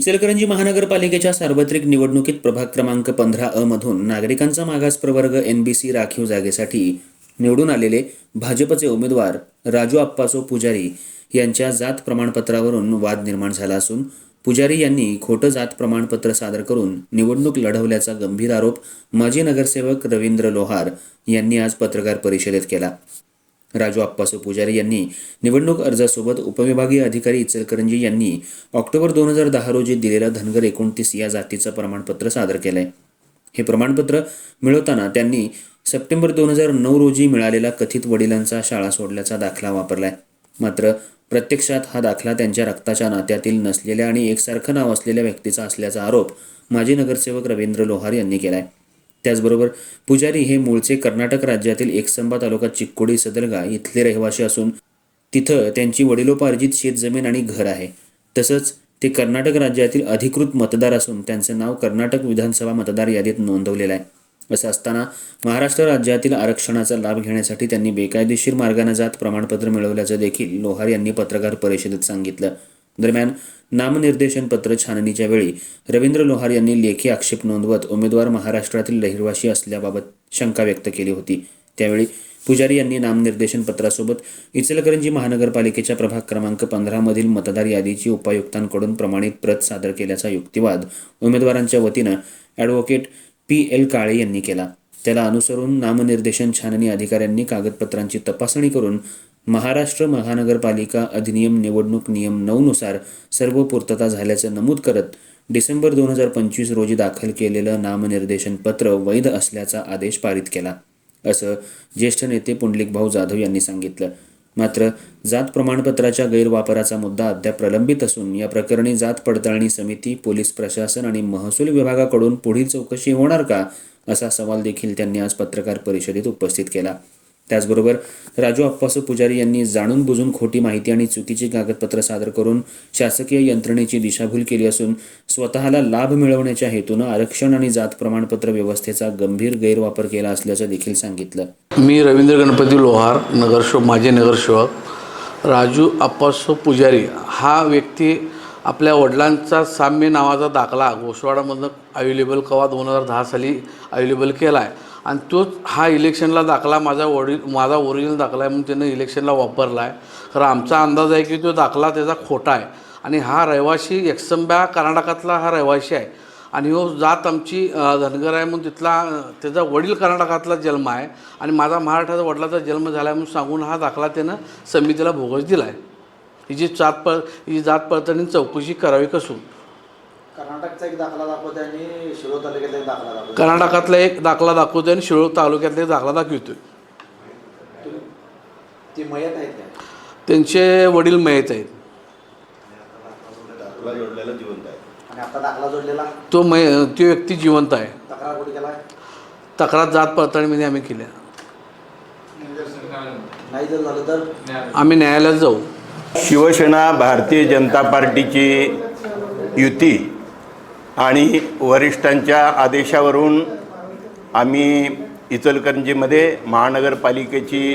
इचलकरंजी महानगरपालिकेच्या सार्वत्रिक निवडणुकीत प्रभाग क्रमांक पंधरा अ मधून नागरिकांचा मागास प्रवर्ग एन बी सी राखीव जागेसाठी निवडून आलेले भाजपचे उमेदवार राजू आप्पासो पुजारी यांच्या जात प्रमाणपत्रावरून वाद निर्माण झाला असून पुजारी यांनी खोटं जात प्रमाणपत्र सादर करून निवडणूक लढवल्याचा गंभीर आरोप माजी नगरसेवक रवींद्र लोहार यांनी आज पत्रकार परिषदेत केला. राजू आप्पासो पुजारी यांनी निवडणूक अर्जासोबत उपविभागीय अधिकारी इचलकरंजी यांनी ऑक्टोबर दोन हजार दहा रोजी दिलेलं धनगर एकोणतीस या जातीचं प्रमाणपत्र सादर केलंय. हे प्रमाणपत्र मिळवताना त्यांनी सप्टेंबर दोन हजार नऊ रोजी मिळालेला कथित वडिलांचा शाळा सोडल्याचा दाखला वापरलाय. मात्र प्रत्यक्षात हा दाखला त्यांच्या रक्ताच्या नात्यातील नसलेल्या आणि एकसारखं नाव असलेल्या व्यक्तीचा असल्याचा आरोप माजी नगरसेवक रवींद्र लोहार यांनी केलाय. त्याचबरोबर पुजारी हे मूळचे कर्नाटक राज्यातील एकसंबा तालुका चिक्कोडी सदरगा इथले रहिवासी असून तिथं त्यांची वडिलोपार्जित शेतजमीन आणि घर आहे. तसंच ते कर्नाटक राज्यातील अधिकृत मतदार असून त्यांचं नाव कर्नाटक विधानसभा मतदार यादीत नोंदवलेलं आहे. असं असताना महाराष्ट्र राज्यातील आरक्षणाचा लाभ घेण्यासाठी त्यांनी बेकायदेशीर मार्गाने जात प्रमाणपत्र मिळवल्याचं देखील लोहार यांनी पत्रकार परिषदेत सांगितलं. दरम्यान नामनिर्देशन पत्र छाननीच्या वेळी रवींद्र लोहार यांनी लेखी आक्षेप नोंदवत उमेदवार महाराष्ट्रातील रहिवाशी असल्याबाबत शंका व्यक्त केली होती. त्यावेळी पुजारी यांनी नामनिर्देशन पत्रासोबत इचलकरंजी महानगरपालिकेच्या प्रभाग क्रमांक पंधरामधील मतदार यादीची उपायुक्तांकडून प्रमाणित प्रत सादर केल्याचा युक्तिवाद उमेदवारांच्या वतीनं ॲडव्होकेट पी एल काळे यांनी केला. त्याला अनुसरून नामनिर्देशन छाननी अधिकाऱ्यांनी कागदपत्रांची तपासणी करून महाराष्ट्र महानगरपालिका अधिनियम निवडणूक नियम नऊनुसार सर्व पूर्तता झाल्याचं नमूद करत डिसेंबर दोन हजार पंचवीस रोजी दाखल केलेलं नामनिर्देशन पत्र वैध असल्याचा आदेश पारित केला असं ज्येष्ठ नेते पुंडलिकभाऊ जाधव यांनी सांगितलं. मात्र जात प्रमाणपत्राच्या गैरवापराचा मुद्दा अद्याप प्रलंबित असून या प्रकरणी जात पडताळणी समिती पोलीस प्रशासन आणि महसूल विभागाकडून पुढील चौकशी होणार का असा सवाल देखील त्यांनी आज पत्रकार परिषदेत उपस्थित केला. त्याचबरोबर राजू अप्पासो पुजारी यांनी जाणून बुजून खोटी माहिती आणि चुकीची कागदपत्र सादर करून शासकीय यंत्रणेची दिशाभूल केली असून स्वतःला लाभ मिळवण्याच्या हेतूनं आरक्षण आणि जात प्रमाणपत्र व्यवस्थेचा गंभीर गैरवापर केला असल्याचं देखील सांगितलं. मी रवींद्र गणपती लोहार नगरसेवक माजी नगरसेवक. राजू अप्पासो पुजारी हा व्यक्ती आपल्या वडिलांचा साम्य नावाचा दाखला घोषवाडामधनं अवेलेबल कवा दोन हजार दहा साली अवेलेबल केला आहे आणि तोच हा इलेक्शनला दाखला माझा वडील माझा ओरिजिनल दाखला आहे म्हणून त्यानं इलेक्शनला वापरला आहे. तर आमचा अंदाज आहे की तो दाखला त्याचा खोटा आहे. आणि हा रहिवाशी एकसंब्या कर्नाटकातला हा रहिवाशी आहे. आणि हो जात आमची धनगर आहे म्हणून तिथला त्याचा वडील कर्नाटकातला जन्म आहे. आणि माझा महाराष्ट्राचा वडिलाचा जन्म झाला आहे म्हणून सांगून हा दाखला त्यानं समितीला भोगस दिला आहे ही जी जात पळ ही जात पडताळणी चौकशी करावी कसून. कर्नाटकचा एक दाखला दाखवते आणि शिरोळ तालुक्यातला एक दाखला दाखवते कर्नाटकातला एक दाखला दाखवतोय आणि शिरोळ तालुक्यातला एक दाखला दाखवतोय. ती मयत आहेत काय त्यांचे वडील मयत आहेत. आणि आता दाखला जोडलेला? तो मय तो व्यक्ती जिवंत आहे. तक्रार कुठे केला तक्रार जात पडताळणीमध्ये आम्ही केल्या नाही जर झालं तर? आम्ही न्यायालयात जाऊ. शिवसेना भारतीय जनता पार्टीची युती आणि वरिष्ठांच्या आदेशावरून आम्ही इचलकरंजीमध्ये महानगरपालिकेची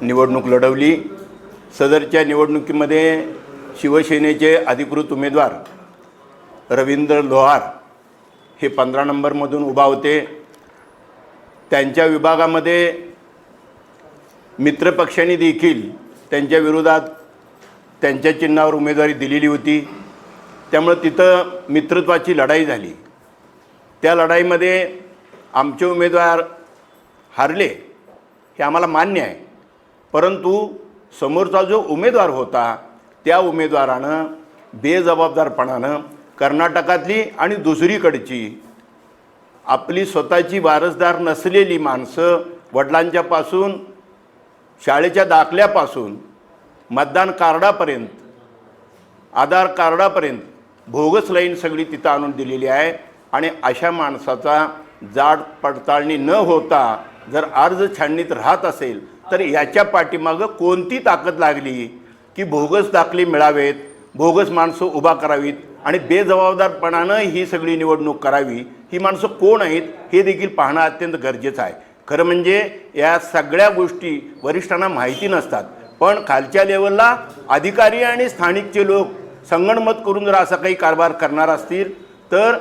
निवडणूक लढवली. सदरच्या निवडणुकीमध्ये शिवसेनेचे अधिकृत उमेदवार रवींद्र लोहार हे पंधरा नंबरमधून उभा होते. त्यांच्या विभागामध्ये मित्रपक्षांनी देखील त्यांच्या विरोधात त्यांच्या चिन्हावर उमेदवारी दिलेली होती. त्यामुळं तिथं मित्रत्वाची लढाई झाली. त्या लढाईमध्ये आमचे उमेदवार हारले हे आम्हाला मान्य आहे. परंतु समोरचा जो उमेदवार होता त्या उमेदवारानं बेजबाबदारपणानं कर्नाटकातली आणि दुसरीकडची आपली स्वतःची वारसदार नसलेली माणसं वडिलांच्यापासून शाळेच्या दाखल्यापासून मतदान कार्डापर्यंत आधार कार्डापर्यंत भोगस लाईन सगळी तिथं आणून दिलेली आहे. आणि अशा माणसाचा जाड पडताळणी न होता जर अर्ज छाननीत राहत असेल तर याच्या पाठीमागं कोणती ताकद लागली? की भोगस दाखले मिळावेत भोगस माणसं उभा करावीत आणि बेजबाबदारपणानं ही सगळी निवडणूक करावी ही माणसं कोण आहेत हे देखील पाहणं अत्यंत गरजेचं आहे. खरं म्हणजे या सगळ्या गोष्टी वरिष्ठांना माहिती नसतात पण खालच्या लेवलला अधिकारी आणि स्थानिकचे लोक संगणमत करून जर असा काही कारभार करणार असतील तर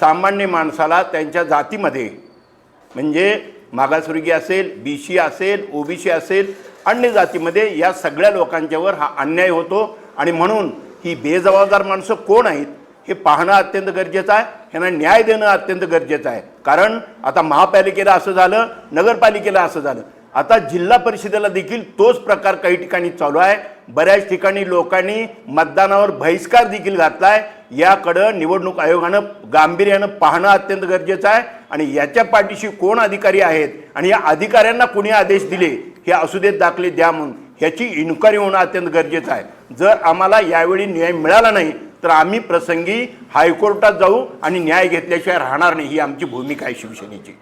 सामान्य माणसाला त्यांच्या जातीमध्ये म्हणजे मागासवर्गीय असेल बी सी असेल ओबीसी असेल अन्य जातीमध्ये या सगळ्या लोकांच्यावर हा अन्याय होतो. आणि म्हणून ही बेजबाबदार माणसं कोण आहेत हे पाहणं अत्यंत गरजेचं आहे. ह्यांना न्याय देणं अत्यंत गरजेचं आहे. कारण आता महापालिकेला असं झालं नगरपालिकेला असं झालं. आता जिल्हा परिषदेला देखील तोच प्रकार काही ठिकाणी चालू आहे. बऱ्याच ठिकाणी लोकांनी मतदानावर बहिष्कार देखील घातला आहे याकडं निवडणूक आयोगानं गांभीर्यानं पाहणं अत्यंत गरजेचं आहे आणि याच्या पाठीशी कोण अधिकारी आहेत आणि या अधिकाऱ्यांना कुणी आदेश दिले हे असू देत दाखले द्या म्हणून ह्याची इन्क्वायरी होणं अत्यंत गरजेचं आहे. जर आम्हाला यावेळी न्याय मिळाला नाही तर आम्ही प्रसंगी हायकोर्टात जाऊ आणि न्याय घेतल्याशिवाय राहणार नाही ही आमची भूमिका आहे शिवसेनेची.